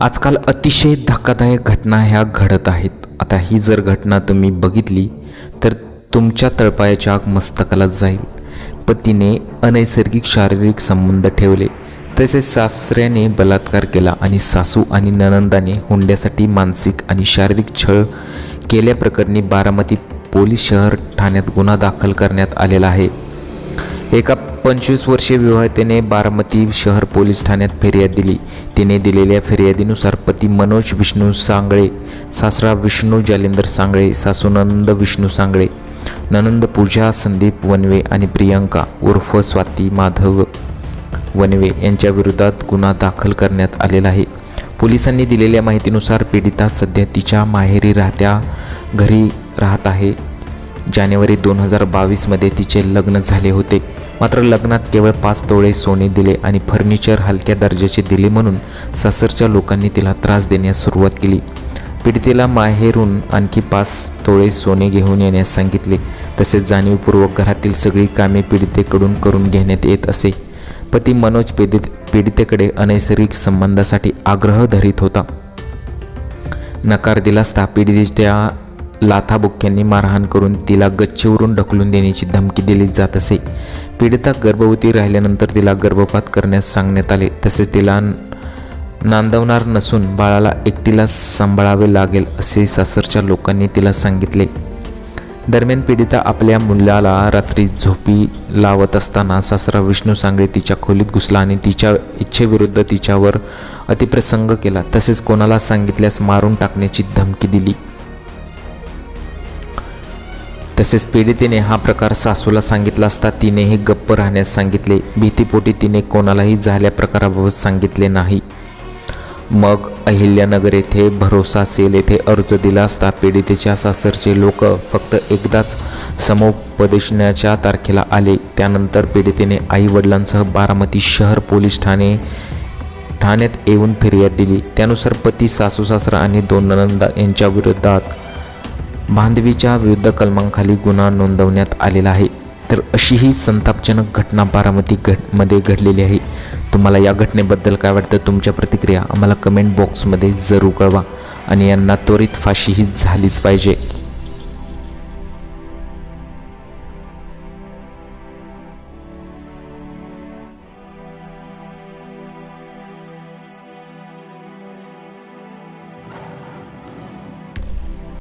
आजकाल अतिशय धक्कादायक घटना ह्या घडत आहेत. आता ही जर घटना तुम्ही बघितली तर तुमच्या तळपायाच्या आग मस्तकाला जाईल. पतीने अनैसर्गिक शारीरिक संबंध ठेवले तसेच सासऱ्याने बलात्कार केला आणि सासू आणि ननंदाने हुंड्यासाठी मानसिक आणि शारीरिक छळ केल्याप्रकरणी बारामती पोलीस शहर ठाण्यात गुन्हा दाखल करण्यात आलेला आहे. एका पंचवीस वर्षीय विवाहितेने बारामती शहर पोलीस ठाण्यात फिर्याद दिली. तिने दिलेल्या फिर्यादीनुसार पती मनोज विष्णू सांगळे सासरा विष्णू जालिंदर सांगळे सासूनंद विष्णू सांगळे ननंद पूजा संदीप वनवे आणि प्रियंका उर्फ स्वाती माधव वनवे यांच्या विरोधात गुन्हा दाखल करण्यात आलेला आहे. पोलिसांनी दिलेल्या माहितीनुसार पीडिता सध्या तिच्या माहेरी राहत्या घरी राहत आहे. जानेवारी दोन हजार बावीसमध्ये तिचे लग्न झाले होते. मात्र लग्नात केवळ पाच तोळे सोने दिले आणि फर्निचर हलक्या दर्जाचे दिले म्हणून सासरच्या लोकांनी तिला त्रास देण्यास सुरुवात केली. पीडितेला माहेरून आणखी पाच तोळे सोने घेऊन येण्यास सांगितले. तसेच जाणीवपूर्वक घरातील सगळी कामे पीडितेकडून करून घेण्यात येत असे. पती मनोज पीडित पीडितेकडे अनैसर्गिक संबंधासाठी आग्रह धरीत होता. नकार दिला असता पीडितेच्या लाथाबुक्क्यांनी मारहाण करून तिला गच्चीवरून ढकलून देण्याची धमकी दिली जात असे. पीडिता गर्भवती राहिल्यानंतर तिला गर्भपात करण्यास सांगण्यात आले. तसेच तिला नांदवणार नसून बाळाला एकटीला सांभाळावे लागेल असे सासरच्या लोकांनी तिला सांगितले. दरम्यान पीडिता आपल्या मुलाला रात्री झोपी लावत असताना सासरा विष्णू सांगळे तिच्या खोलीत घुसला आणि तिच्या इच्छेविरुद्ध तिच्यावर अतिप्रसंग केला. तसेच कोणाला सांगितल्यास मारून टाकण्याची धमकी दिली. तसेच पीडितेने हा प्रकार सासूला सांगितला असता तिनेही गप्प राहण्यास सांगितले. भीतीपोटी तिने कोणालाही झाल्या प्रकाराबाबत सांगितले नाही. मग अहिल्यानगर येथे भरोसा सेल येथे अर्ज दिला असता पीडितेच्या सासरचे लोक फक्त एकदाच समुपदेशनाच्या तारखेला आले. त्यानंतर पीडितेने आई वडिलांसह बारामती शहर पोलीस ठाणे ठाण्यात येऊन फिर्याद दिली. त्यानुसार पती सासू सासरा आणि दोन ननंदा यांच्या विरोधात बांधवीच्या विरुद्ध कलमांखाली गुन्हा नोंदवण्यात आलेला आहे. तर अशी ही संतापजनक घटना बारामती घटमध्ये घडलेली आहे. तुम्हाला या घटनेबद्दल काय वाटतं? तुमच्या प्रतिक्रिया आम्हाला कमेंट बॉक्समध्ये जरूर कळवा आणि यांना त्वरित फाशी ही झालीच पाहिजे.